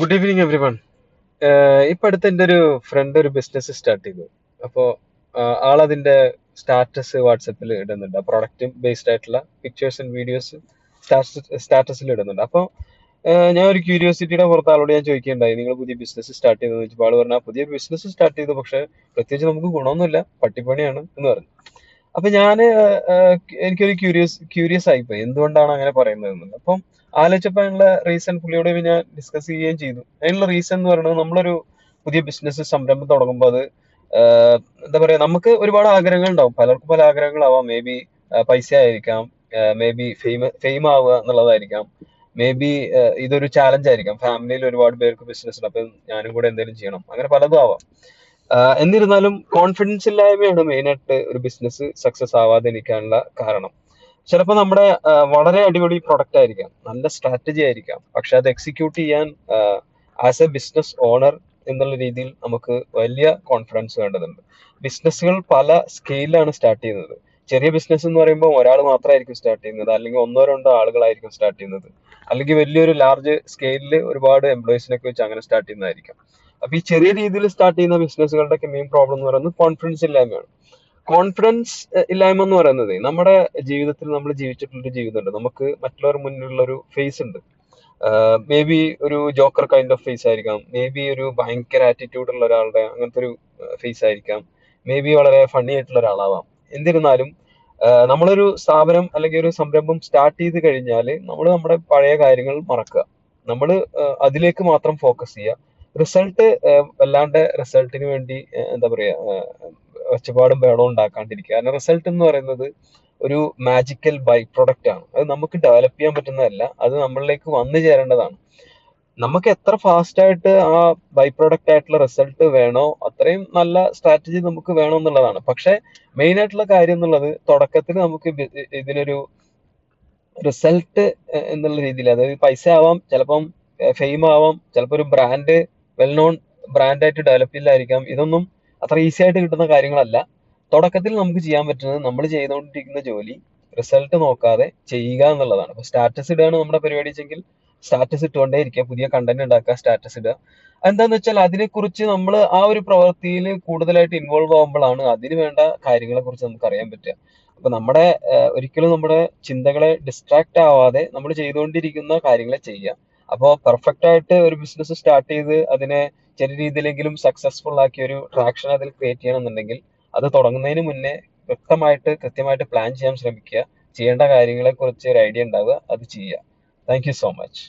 Good evening every one ഇപ്പൊ അടുത്ത് എന്റെ ഒരു ഫ്രണ്ട് ഒരു ബിസിനസ് സ്റ്റാർട്ട് ചെയ്തു. അപ്പോൾ ആളതിന്റെ സ്റ്റാറ്റസ് വാട്സപ്പിൽ ഇടുന്നുണ്ട്. പ്രൊഡക്റ്റ് ബേസ്ഡ് ആയിട്ടുള്ള പിക്ചേഴ്സ് ആൻഡ് വീഡിയോസ് സ്റ്റാറ്റസിൽ ഇടുന്നുണ്ട്. അപ്പോൾ ഞാൻ ഒരു ക്യൂരിയോസിറ്റിയുടെ പുറത്ത് ആളോട് ഞാൻ ചോദിക്കുകയുണ്ടായി. നിങ്ങൾ പുതിയ ബിസിനസ് സ്റ്റാർട്ട് ചെയ്തെന്ന് വെച്ചപ്പോൾ ആൾ പറഞ്ഞാൽ പുതിയ ബിസിനസ് സ്റ്റാർട്ട് ചെയ്തു പക്ഷേ പ്രത്യേകിച്ച് നമുക്ക് ഗുണമൊന്നുമില്ല. പട്ടിപ്പണിയാണ് എന്ന് പറഞ്ഞു. അപ്പൊ ഞാൻ എനിക്കൊരു ക്യൂരിയസ് ക്യൂരിയസ് ആയിപ്പോയി. എന്തുകൊണ്ടാണ് അങ്ങനെ പറയുന്നത് അപ്പം ആലോചിച്ചപ്പോൾ അതിനുള്ള റീസൺ പുള്ളിയോട് ഞാൻ ഡിസ്കസ് ചെയ്യുകയും ചെയ്തു. അതിനുള്ള റീസൺ എന്ന് പറയുന്നത് നമ്മളൊരു പുതിയ ബിസിനസ് സംരംഭം തുടങ്ങുമ്പോൾ അത് എന്താ പറയാ നമുക്ക് ഒരുപാട് ആഗ്രഹങ്ങൾ ഉണ്ടാവും. പലർക്കും പല ആഗ്രഹങ്ങളാവാം. മേ ബി പൈസ ആയിരിക്കാം. മേ ബി ഫെയിം ഫെയിം ആവുക എന്നുള്ളതായിരിക്കാം. മേ ബി ഇതൊരു ചാലഞ്ച് ആയിരിക്കാം. ഫാമിലിയിൽ ഒരുപാട് പേർക്ക് ബിസിനസ് ഉണ്ട്. അപ്പം ഞാനും കൂടെ എന്തെങ്കിലും ചെയ്യണം. അങ്ങനെ പലതും ആവാം. എന്നിരുന്നാലും കോൺഫിഡൻസ് ഇല്ലായ്മയാണ് മെയിനായിട്ട് ഒരു ബിസിനസ് സക്സസ് ആവാതെ ഇരിക്കാനുള്ള കാരണം. ചിലപ്പോൾ നമ്മുടെ വളരെ അടിപൊളി പ്രൊഡക്റ്റ് ആയിരിക്കാം നല്ല സ്ട്രാറ്റജി ആയിരിക്കാം പക്ഷെ അത് എക്സിക്യൂട്ട് ചെയ്യാൻ ആസ് എ ബിസിനസ് ഓണർ എന്നുള്ള രീതിയിൽ നമുക്ക് വലിയ കോൺഫിഡൻസ് വേണ്ടതുണ്ട്. ബിസിനസ്സുകൾ പല സ്കെയിലാണ് സ്റ്റാർട്ട് ചെയ്യുന്നത്. ചെറിയ ബിസിനസ് എന്ന് പറയുമ്പോൾ ഒരാൾ മാത്രമായിരിക്കും സ്റ്റാർട്ട് ചെയ്യുന്നത് അല്ലെങ്കിൽ ഒന്നോ രണ്ടോ ആളുകളായിരിക്കും സ്റ്റാർട്ട് ചെയ്യുന്നത് അല്ലെങ്കിൽ വലിയൊരു ലാർജ് സ്കെയിലിൽ ഒരുപാട് എംപ്ലോയീസിനൊക്കെ വെച്ച് അങ്ങനെ സ്റ്റാർട്ട് ചെയ്യുന്നതായിരിക്കാം. അപ്പൊ ഈ ചെറിയ രീതിയിൽ സ്റ്റാർട്ട് ചെയ്യുന്ന ബിസിനസ്സുകളുടെ മെയിൻ പ്രോബ്ലം എന്ന് പറയുന്നത് കോൺഫിഡൻസ് ഇല്ലായ്മയാണ്. കോൺഫിഡൻസ് ഇല്ലായ്മ എന്ന് പറയുന്നത് നമ്മുടെ ജീവിതത്തിൽ നമ്മൾ ജീവിച്ചിട്ടുള്ളൊരു ജീവിതമുണ്ട്. നമുക്ക് മറ്റുള്ളവർ മുന്നിലുള്ള ഒരു ഫേസ് ഉണ്ട്. മേ ബി ഒരു ജോക്കർ കൈൻഡ് ഓഫ് ഫേസ് ആയിരിക്കാം. മേ ബി ഒരു ഭയങ്കര ആറ്റിറ്റ്യൂഡ് ഉള്ള ഒരാളുടെ അങ്ങനത്തെ ഒരു ഫേസ് ആയിരിക്കാം. മേ ബി വളരെ ഫണ്ണി ആയിട്ടുള്ള ഒരാളാവാം. എന്നിരുന്നാലും നമ്മളൊരു സ്ഥാപനം അല്ലെങ്കിൽ ഒരു സംരംഭം സ്റ്റാർട്ട് ചെയ്ത് കഴിഞ്ഞാൽ നമ്മൾ നമ്മുടെ പഴയ കാര്യങ്ങൾ മറക്കുക. നമ്മൾ അതിലേക്ക് മാത്രം ഫോക്കസ് ചെയ്യുക. റിസൾട്ട് വല്ലാണ്ട് റിസൾട്ടിന് വേണ്ടി എന്താ പറയാ ഒച്ചപാടും ബഹളവും ഉണ്ടാക്കാണ്ടിരിക്കുക. കാരണം റിസൾട്ട് എന്ന് പറയുന്നത് ഒരു മാജിക്കൽ ബൈ പ്രൊഡക്റ്റ് ആണ്. അത് നമുക്ക് ഡെവലപ്പ് ചെയ്യാൻ പറ്റുന്നതല്ല. അത് നമ്മളിലേക്ക് വന്നു ചേരേണ്ടതാണ്. നമുക്ക് എത്ര ഫാസ്റ്റ് ആയിട്ട് ആ ബൈ പ്രൊഡക്റ്റ് ആയിട്ടുള്ള റിസൾട്ട് വേണോ അത്രയും നല്ല സ്ട്രാറ്റജി നമുക്ക് വേണം എന്നുള്ളതാണ്. പക്ഷെ മെയിൻ ആയിട്ടുള്ള കാര്യം എന്നുള്ളത് തുടക്കത്തിൽ നമുക്ക് ഇതിനൊരു റിസൾട്ട് എന്നുള്ള രീതിയിൽ അതായത് പൈസ ആവാം ചിലപ്പം ഫെയിം ആവാം ചിലപ്പോൾ ഒരു ബ്രാൻഡ് വെൽ നോൺ ബ്രാൻഡായിട്ട് ഡെവലപ്പ് ചെയ്തായിരിക്കാം ഇതൊന്നും അത്ര ഈസി ആയിട്ട് കിട്ടുന്ന കാര്യങ്ങളല്ല. തുടക്കത്തിൽ നമുക്ക് ചെയ്യാൻ പറ്റുന്നത് നമ്മൾ ചെയ്തുകൊണ്ടിരിക്കുന്ന ജോലി റിസൾട്ട് നോക്കാതെ ചെയ്യുക എന്നുള്ളതാണ്. അപ്പൊ സ്റ്റാറ്റസ് ഇടുകയാണ് നമ്മുടെ പരിപാടി വെച്ചെങ്കിൽ സ്റ്റാറ്റസ് ഇട്ടുകൊണ്ടേ ഇരിക്കുക. പുതിയ കണ്ടന്റ് ഉണ്ടാക്കുക സ്റ്റാറ്റസ് ഇടുക. എന്താന്ന് വെച്ചാൽ അതിനെക്കുറിച്ച് നമ്മൾ ആ ഒരു പ്രവൃത്തിയിൽ കൂടുതലായിട്ട് ഇൻവോൾവ് ആകുമ്പോഴാണ് അതിന് വേണ്ട കാര്യങ്ങളെ കുറിച്ച് നമുക്ക് അറിയാൻ പറ്റുക. അപ്പൊ നമ്മുടെ ഒരിക്കലും നമ്മുടെ ചിന്തകളെ ഡിസ്ട്രാക്ട് ആവാതെ നമ്മൾ ചെയ്തുകൊണ്ടിരിക്കുന്ന കാര്യങ്ങളെ ചെയ്യുക. അപ്പോൾ പെർഫെക്റ്റ് ആയിട്ട് ഒരു ബിസിനസ് സ്റ്റാർട്ട് ചെയ്ത് അതിനെ ചെറിയ രീതിയിലെങ്കിലും സക്സസ്ഫുൾ ആക്കി ഒരു ട്രാക്ഷൻ അതിൽ ക്രിയേറ്റ് ചെയ്യണമെന്നുണ്ടെങ്കിൽ അത് തുടങ്ങുന്നതിന് മുന്നേ വ്യക്തമായിട്ട് കൃത്യമായിട്ട് പ്ലാൻ ചെയ്യാൻ ശ്രമിക്കുക. ചെയ്യേണ്ട കാര്യങ്ങളെ കുറിച്ച് ഒരു ഐഡിയ ഉണ്ടാവുക. അത് ചെയ്യുക. Thank you so much